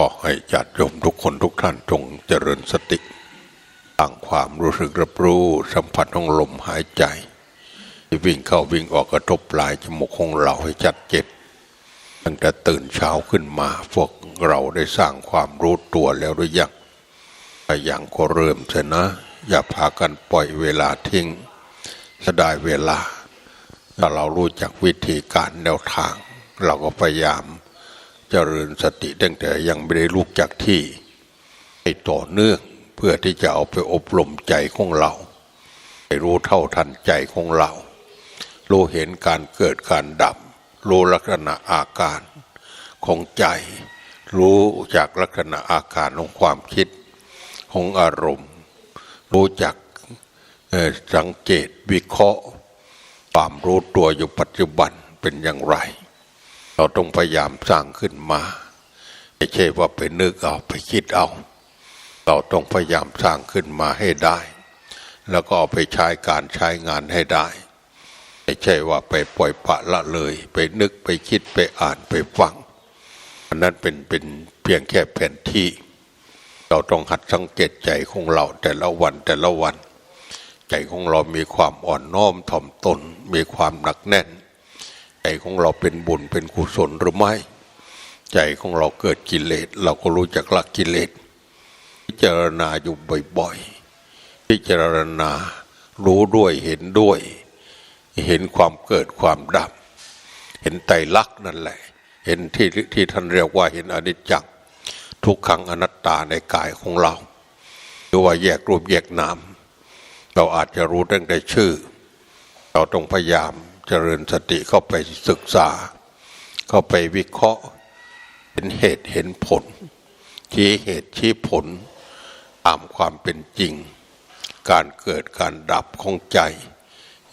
ขอให้ญาติโยมทุกคนทุกท่านจงเจริญสติตั้งความรู้สึกรับรู้สัมผัสของลมหายใจ ที่วิ่งเข้าวิ่งออกกระทบปลายจมูกของเราให้ชัดเจนตั้งแต่ตื่นเช้าขึ้นมาพวกเราได้สร้างความรู้ตัวแล้วหรือยังถ้ายังก็เริ่มเถอะนะ อย่าพากันปล่อยเวลาทิ้งเสยดายเวลา ถ้าเรารู้จักวิธีการแนวทาง เราก็พยายาม เจริญสติตั้งแต่ยังไม่ได้ลุกจากที่ให้ต่อเนื่องเพื่อที่จะเอาไปอบรมใจของเราให้รู้เท่าทันใจของเรา รู้เห็นการเกิดการดับ รู้ลักษณะอาการของใจ รู้จากลักษณะอาการของความคิดของอารมณ์ รู้จักสังเกตวิเคราะห์ความรู้ตัวอยู่ปัจจุบันเป็นอย่างไร เราต้องพยายามสร้างขึ้นมาไม่ใช่ว่าไปนึกเอาไปคิดเอา เราต้องพยายามสร้างขึ้นมาให้ได้ แล้วก็ไปใช้การใช้งานให้ได้ไม่ใช่ว่าไปปล่อยปละละเลย ไปนึกไปคิดไปอ่านไปฟังอันนั้นเป็นเป็นเพียงแค่แผนที่ เราต้องหัดสังเกตใจของเราแต่ละวันแต่ละวัน ใจของเรามีความอ่อนน้อมถ่อมตน มีความหนักแน่น ใจของเราเป็นบุญเป็นกุศลหรือไม่ ใจของเราเกิดกิเลส เราก็รู้จักละกิเลส พิจารณาอยู่บ่อยๆ พิจารณารู้ด้วยเห็นด้วย เห็นความเกิดความดับ เห็นไตรลักษณ์นั่นแหละ เห็นที่ที่ท่านเรียกว่าเห็นอนิจจังทุกขังอนัตตาในกายของเราหรือว่าแยกรูปแยกนามเราอาจจะรู้ตั้งแต่ชื่อ เราต้องพยายาม เจริญสติเข้าไปศึกษา เข้าไปวิเคราะห์เห็นเหตุเห็นผล ชี้เหตุชี้ผลตามความเป็นจริง การเกิดการดับของใจ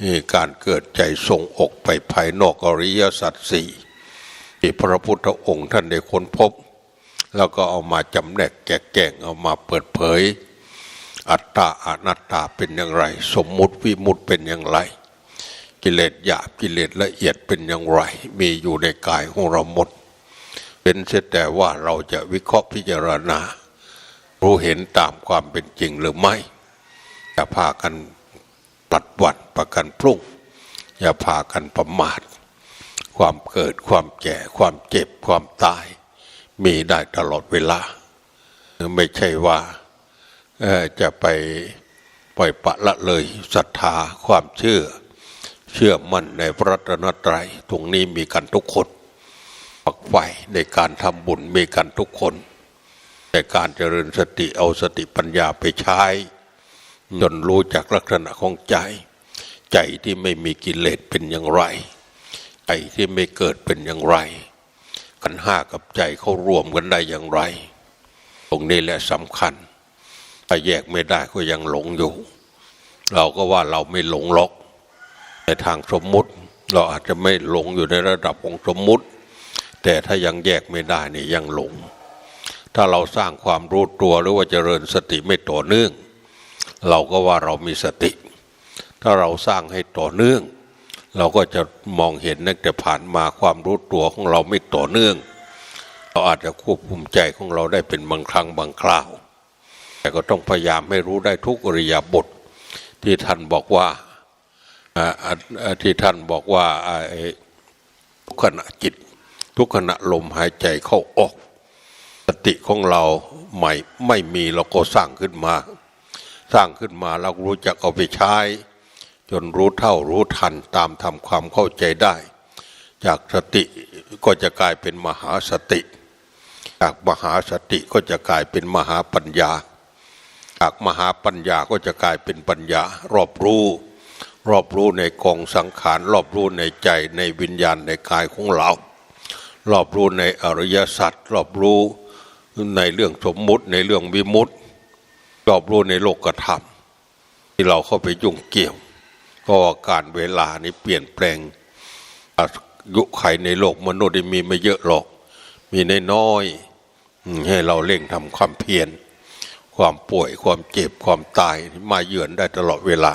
นี่การเกิดใจทรงอกไปภายนอกอริยสัจสี่ที่พระพุทธองค์ท่านได้ค้นพบ แล้วก็เอามาจำแนกแกะแกงเอามาเปิดเผย อัตตาอนัตตาเป็นอย่างไร สมมุติวิมุตติเป็นอย่างไร กิเลสหยาบกิเลสละเอียดเป็นอย่างไร มีอยู่ในกายของเราหมด เป็นเสียแต่ว่าเราจะวิเคราะห์พิจารณา รู้เห็นตามความเป็นจริงหรือไม่อย่าพากันปัดวันประกันพรุ่งอย่าพากันประมาท ความเกิดความแก่ ความเจ็บความตาย มีได้ตลอดเวลา ไม่ใช่ว่าจะไปปล่อยปะละเลยศรัทธาความเชื่อ เชื่อมั่นในพระรัตนตรัยตรงนี้มีกันทุกคนปักไฟในการทำบุญมีกันทุกคนแต่การเจริญสติเอาสติปัญญาไปใช้จนรู้จักลักษณะของใจ ใจที่ไม่มีกิเลสเป็นอย่างไร ใจที่ไม่เกิดเป็นอย่างไรกันห้ากับใจเขารวมกันได้อย่างไร ตรงนี้แหละสำคัญถ้าแยกไม่ได้ก็ยังหลงอยู่ เราก็ว่าเราไม่หลงหรอก ในทางสมมุติ เราอาจจะไม่หลงอยู่ในระดับของสมมุติ แต่ถ้ายังแยกไม่ได้นี่ยังหลง ถ้าเราสร้างความรู้ตัวหรือว่าเจริญสติไม่ต่อเนื่อง เราก็ว่าเรามีสติ ถ้าเราสร้างให้ต่อเนื่อง เราก็จะมองเห็นนักแต่ผ่านมาความรู้ตัวของเราไม่ต่อเนื่อง เราอาจจะควบคุมใจของเราได้เป็นบางครั้งบางคราว แต่ก็ต้องพยายามให้รู้ได้ทุกอริยาบทที่ท่านบอกว่า ที่ท่านบอกว่าทุกขณะจิต ทุกขณะลมหายใจเข้าออกสติของเราใหม่ไม่มีเราก็สร้างขึ้นมา สร้างขึ้นมาเรารู้จักเอาไปใช้ จนรู้เท่ารู้ทันตามทำความเข้าใจได้ จากสติก็จะกลายเป็นมหาสติ จากมหาสติก็จะกลายเป็นมหาปัญญา จากมหาปัญญาก็จะกลายเป็นปัญญารอบรู้ รอบรู้ในกองสังขาร รอบรู้ในใจในวิญญาณในกายของเรา รอบรู้ในอริยสัจรอบรู้ในเรื่องสมมุติในเรื่องวิมุตติรอบรู้ในโลกธรรม ที่เราเข้าไปยุ่งเกี่ยวก็ว่าการเวลานี้เปลี่ยนแปลงอายุไขในโลกมนุษย์นี่มีไม่เยอะหรอก มีน้อย ให้เราเร่งทำความเพียรความป่วยความเจ็บความตายมาเยือนได้ตลอดเวลา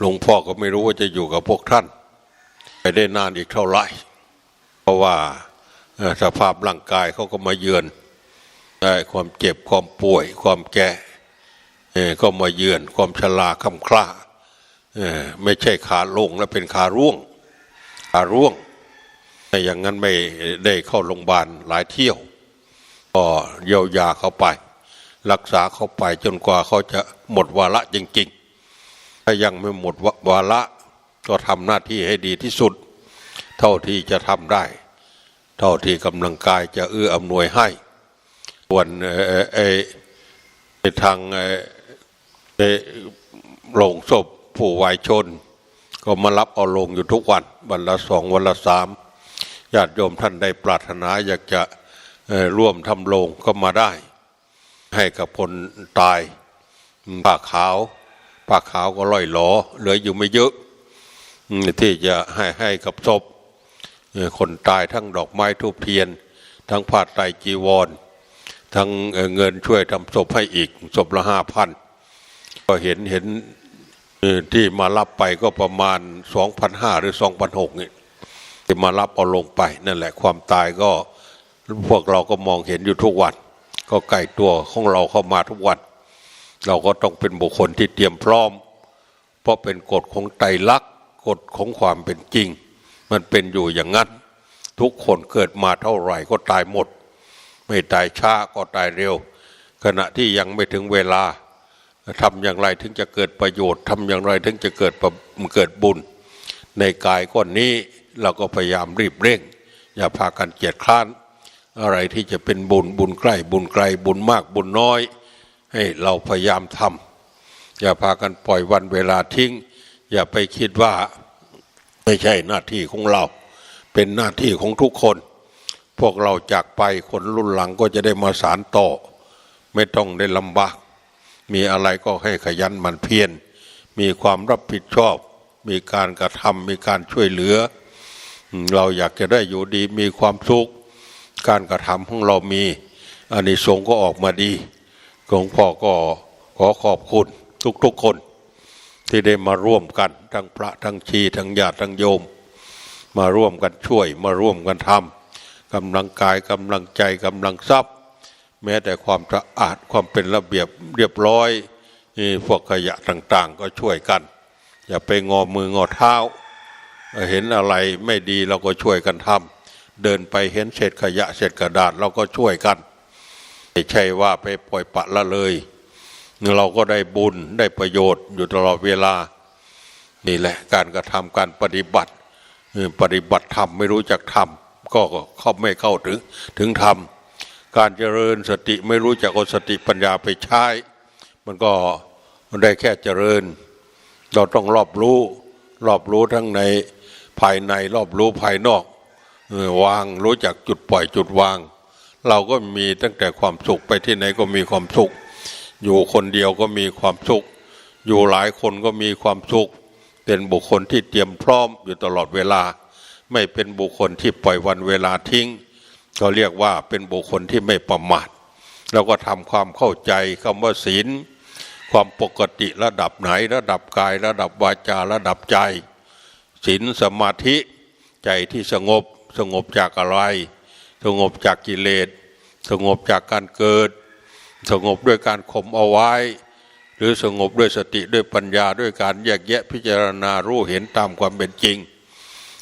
หลวงพ่อก็ไม่รู้ว่าจะอยู่กับพวกท่าน ไปได้นานอีกเท่าไหร่ เพราะว่าสภาพร่างกายเขาก็มาเยือนได้ความเจ็บความป่วย ความแก่ก็มาเยือน ความชราคำคล้าไม่ใช่ขาลงแล้วเป็นขาร่วง ขาร่วงแต่อย่างนั้นไม่ได้เข้าโรงพยาบาลหลายเที่ยว ก็เยียวยาเขาไป รักษาเขาไปจนกว่าเขาจะหมดวาระจริง ถ้ายังไม่หมดวาระก็ทำหน้าที่ให้ดีที่สุด เท่าที่จะทำได้ เท่าที่กำลังกายจะเอื้ออำนวยให้ส่วนในทางเอ่อเอ่อโรงศพผู้วายชน ก็มารับเอาลงอยู่ทุกวัน วันละสองวันละสามญาติโยมท่านใดปรารถนาอยากจะร่วมทำโรงก็มาได้ ให้กับคนตายผ้าขาว ผ้าขาวก็ล่อยหลอเหลืออยู่ไม่เยอะ ที่จะให้ให้กับศพคนตายทั้งดอกไม้ทูบเทียน ทั้งผ้าไตรจีวร ทั้งเงินช่วยทำศพให้อีกศพละห้าพันก็เห็นเห็นที่มารับไปก็ประมาณสองพันห้าหรือสองพันหกนี่ที่มารับเอาลงไป นั่นแหละความตายก็พวกเราก็มองเห็นอยู่ทุกวัน ก็ใกล้ตัวของเราเข้ามาทุกวัน เราก็ต้องเป็นบุคคลที่เตรียมพร้อม เพราะเป็นกฎของไตรลักษณ์กฎของความเป็นจริง มันเป็นอยู่อย่างนั้น ทุกคนเกิดมาเท่าไหร่ก็ตายหมด ไม่ตายช้าก็ตายเร็ว ขณะที่ยังไม่ถึงเวลาทำอย่างไรถึงจะเกิดประโยชน์ทำอย่างไรถึงจะเกิดเกิดบุญ ในกายก้อนนี้เราก็พยายามรีบเร่ง อย่าพากันเกียจคร้าน อะไรที่จะเป็นบุญบุญใกล้บุญไกลบุญมากบุญน้อย ให้เราพยายามทำอย่าพากันปล่อยวันเวลาทิ้ง อย่าไปคิดว่าไม่ใช่หน้าที่ของเรา เป็นหน้าที่ของทุกคน พวกเราจากไปคนรุ่นหลังก็จะได้มาสารต่อ ไม่ต้องได้ลำบาก มีอะไรก็ให้ขยันมันเพียรมีความรับผิดชอบ มีการกระทำมีการช่วยเหลือ เราอยากจะได้อยู่ดีมีความสุข การกระทำของเรามีอานิสงส์ก็ออกมาดี หลวงพ่อก็ขอขอบคุณทุกๆคน ที่ได้มาร่วมกันทั้งพระทั้งชีทั้งญาติทั้งโยม มาร่วมกันช่วย มาร่วมกันทำกำลังกายกำลังใจกำลังทรัพย์ แม้แต่ความสะอาดความเป็นระเบียบเรียบร้อยพวกขยะต่างๆ ก็ช่วยกัน อย่าไปงอมืองอเท้า เห็นอะไรไม่ดีเราก็ช่วยกันทำเดินไปเห็นเศษขยะเศษกระดาษเราก็ช่วยกัน ไม่ใช่ว่าไปปล่อยปะละเลย เราก็ได้บุญได้ประโยชน์อยู่ตลอดเวลา นี่แหละการกระทำการปฏิบัติ ปฏิบัติธรรมไม่รู้จักทำก็เข้าไม่เข้าถึงถึงธรรมการเจริญสติไม่รู้จักเอาสติปัญญาไปใช้ มันก็ได้แค่เจริญ เราต้องรอบรู้รอบรู้ทั้งในภายในรอบรู้ภายนอกวางรู้จักจุดปล่อยจุดวาง เราก็มีตั้งแต่ความสุขไปที่ไหนก็มีความสุข อยู่คนเดียวก็มีความสุข อยู่หลายคนก็มีความสุข เป็นบุคคลที่เตรียมพร้อมอยู่ตลอดเวลา ไม่เป็นบุคคลที่ปล่อยวันเวลาทิ้ง ก็เรียกว่าเป็นบุคคลที่ไม่ประมาทแล้วก็ทำความเข้าใจคำว่าศีล ความปกติระดับไหนระดับกายระดับวาจาระดับใจศีลสมาธิใจที่สงบสงบจากอะไร สงบจากกิเลส สงบจากการเกิด สงบด้วยการข่มเอาไว้ หรือสงบด้วยสติด้วยปัญญาด้วยการแยกแยะพิจารณารู้เห็นตามความเป็นจริง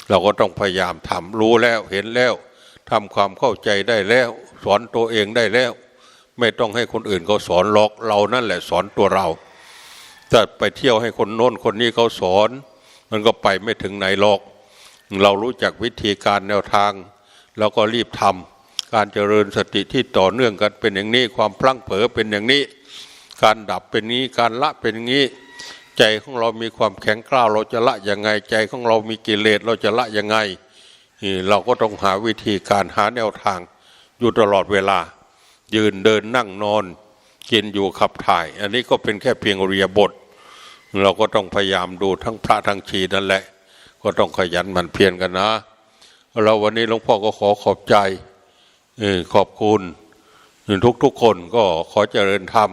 เราก็ต้องพยายามทำรู้แล้วเห็นแล้วทำความเข้าใจได้แล้ว สอนตัวเองได้แล้ว ไม่ต้องให้คนอื่นเขาสอนหรอกเรานั่นแหละสอนตัวเราถ้าไปเที่ยวให้คนโน้นคนนี้เขาสอน มันก็ไปไม่ถึงไหนหรอก เรารู้จักวิธีการแนวทาง เราก็รีบทำการเจริญสติที่ต่อเนื่องกันเป็นอย่างนี้ความพลั้งเผลอเป็นอย่างนี้ การดับเป็นนี้การละเป็นอย่างนี้ ใจของเรามีความแข็งกร้าวเราจะละยังไงใจของเรามีกิเลสเราจะละยังไงนี่เราก็ต้องหาวิธีการหาแนวทางอยู่ตลอดเวลา ยืนเดินนั่งนอน กินอยู่ขับถ่าย อันนี้ก็เป็นแค่เพียงเรียบท เราก็ต้องพยายามดูทั้งพระทั้งชีนั่นแหละ ก็ต้องขยันหมันเพียรกันนะ เราวันนี้หลวงพ่อก็ขอขอบใจขอบคุณทุกๆคนก็ขอเจริญธรรม